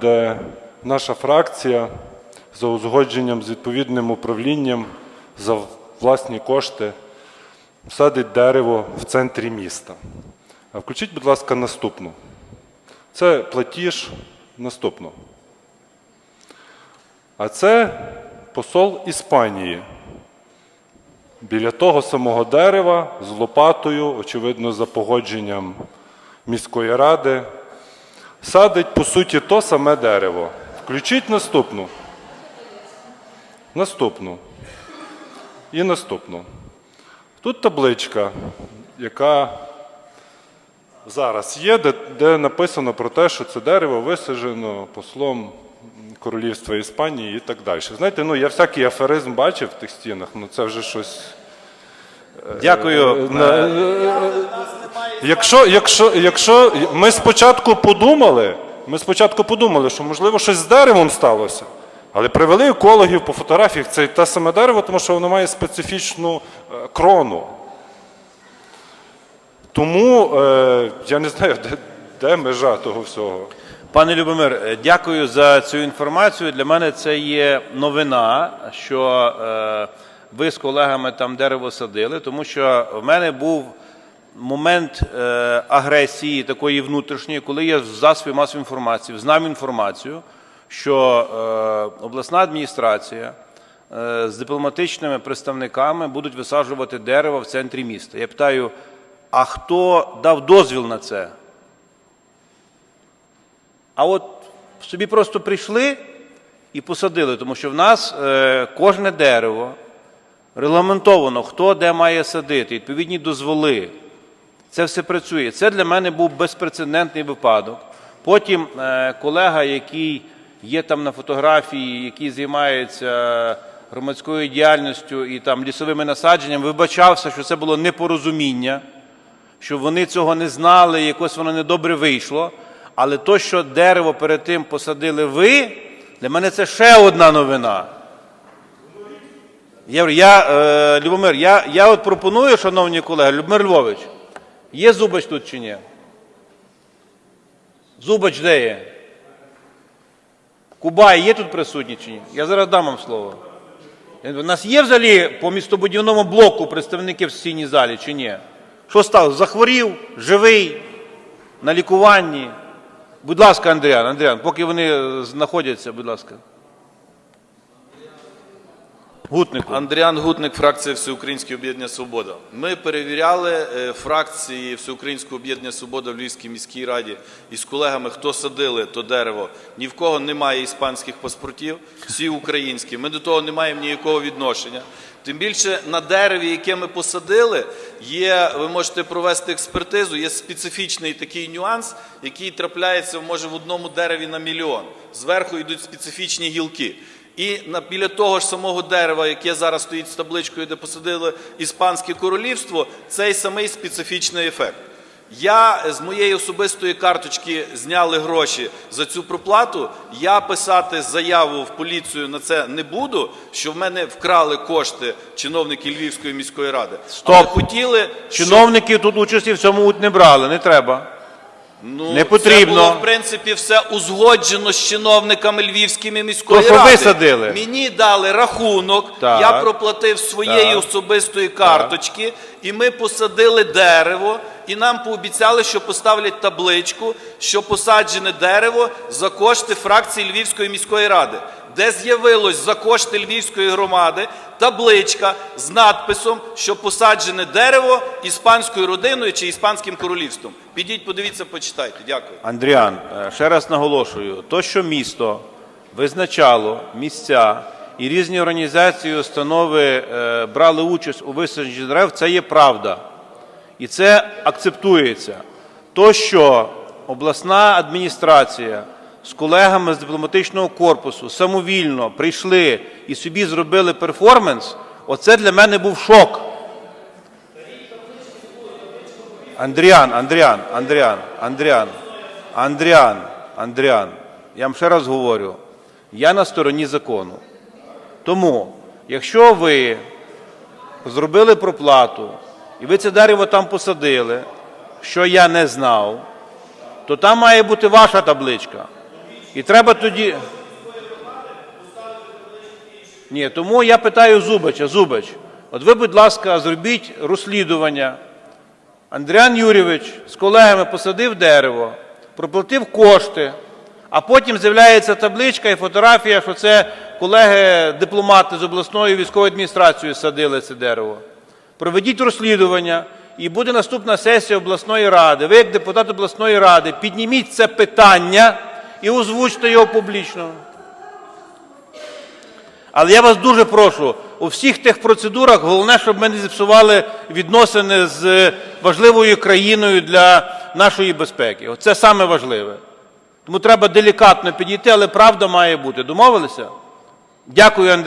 де наша фракція за узгодженням з відповідним управлінням за власні кошти садить дерево в центрі міста. А включіть, будь ласка, наступну. Це платіж наступну. А це посол Іспанії. Біля того самого дерева з лопатою, очевидно, за погодженням міської ради, садить, по суті, то саме дерево. Включіть наступну. Наступну. І наступну. Тут табличка, яка зараз є, де, де написано про те, що це дерево висаджено послом Королівства Іспанії і так далі. Знаєте, ну я всякий аферизм бачив в тих стінах, ну це вже щось. Дякую. Якщо, якщо, якщо ми спочатку подумали, ми спочатку подумали, що можливо щось з деревом сталося, але привели екологів по фотографіях, це те саме дерево, тому що воно має специфічну е, крону. Тому е, я не знаю, де, де межа того всього. Пане Любомир, е, дякую за цю інформацію. Для мене це є новина, що е, ви з колегами там дерево садили, тому що в мене був момент е, агресії такої внутрішньої, коли я в засобі масової інформації знав інформацію, що е, обласна адміністрація е, з дипломатичними представниками будуть висаджувати дерево в центрі міста. Я питаю, а хто дав дозвіл на це? А от собі просто прийшли і посадили, тому що в нас е, кожне дерево регламентовано, хто де має садити, відповідні дозволи. Це все працює. Це для мене був безпрецедентний випадок. Потім е, колега, який є там на фотографії, який займається громадською діяльністю і там лісовими насадженнями, вибачався, що це було непорозуміння що вони цього не знали, якось воно недобре вийшло. Але то, що дерево перед тим посадили ви, для мене це ще одна новина. Я, я, е, Любомир, я, я от пропоную, шановні колеги, Любомир Львович, є Зубач тут чи ні? Зубач де є? Кубай є тут присутній чи ні? Я зараз дам вам слово. У нас є взагалі по містобудівному блоку представники в сесійній залі чи ні? Що сталося? Захворів, живий, на лікуванні. Будь ласка, Андріан, Андріан, поки вони е, знаходяться, будь ласка. Гутнику. Андріан Гутник, фракція Всеукраїнське об'єднання Свобода. Ми перевіряли е, фракції Всеукраїнського об'єднання Свобода в Львівській міській раді із колегами, хто садили то дерево. Ні в кого немає іспанських паспортів, всі українські. Ми до того не маємо ніякого відношення. Тим більше на дереві, яке ми посадили, є, ви можете провести експертизу, є специфічний такий нюанс, який трапляється може в одному дереві на мільйон. Зверху йдуть специфічні гілки. І на, біля того ж самого дерева, яке зараз стоїть з табличкою, де посадили Іспанське королівство, цей самий специфічний ефект. Я з моєї особистої карточки зняли гроші за цю проплату. Я писати заяву в поліцію на це не буду, що в мене вкрали кошти чиновники Львівської міської ради. Стоп. Але хотіли, щоб- Чиновники тут участі в цьому не брали, не треба. Ну, Не потрібно. Це було, в принципі, все узгоджено з чиновниками львівськими міської То, що ради. садили. Мені дали рахунок, Так. я проплатив своєї Так. особистої карточки, і ми посадили дерево, і нам пообіцяли, що поставлять табличку, що посаджене дерево за кошти фракції Львівської міської ради. Де з'явилось за кошти Львівської громади табличка з надписом, що посаджене дерево іспанською родиною чи іспанським королівством. Підіть, подивіться, почитайте. Дякую. Андріан, е, ще раз наголошую, то, що місто визначало місця і різні організації, установи е, брали участь у висадженні дерев, це є правда. І це акцептується. То, що обласна адміністрація з колегами з дипломатичного корпусу самовільно прийшли і собі зробили перформанс, оце для мене був шок. Андріан, Андріан, Андріан, Андріан, Андріан, Андріан, я вам ще раз говорю, я на стороні закону. Тому, якщо ви зробили проплату, і ви це дерево там посадили, що я не знав, то там має бути ваша табличка. І треба тоді. Ні, тому я питаю Зубача, Зубач, от ви, будь ласка, зробіть розслідування. Андріан Юрійович з колегами посадив дерево, проплатив кошти, а потім з'являється табличка і фотографія, що це колеги-дипломати з обласної військової адміністрації садили це дерево. Проведіть розслідування, і буде наступна сесія обласної ради. Ви, як депутат обласної ради, підніміть це питання і озвучте його публічно. Але я вас дуже прошу, у всіх тих процедурах головне, щоб ми не зіпсували відносини з важливою країною для нашої безпеки. Це саме важливе. Тому треба делікатно підійти, але правда має бути. Домовилися? Дякую, Андрій.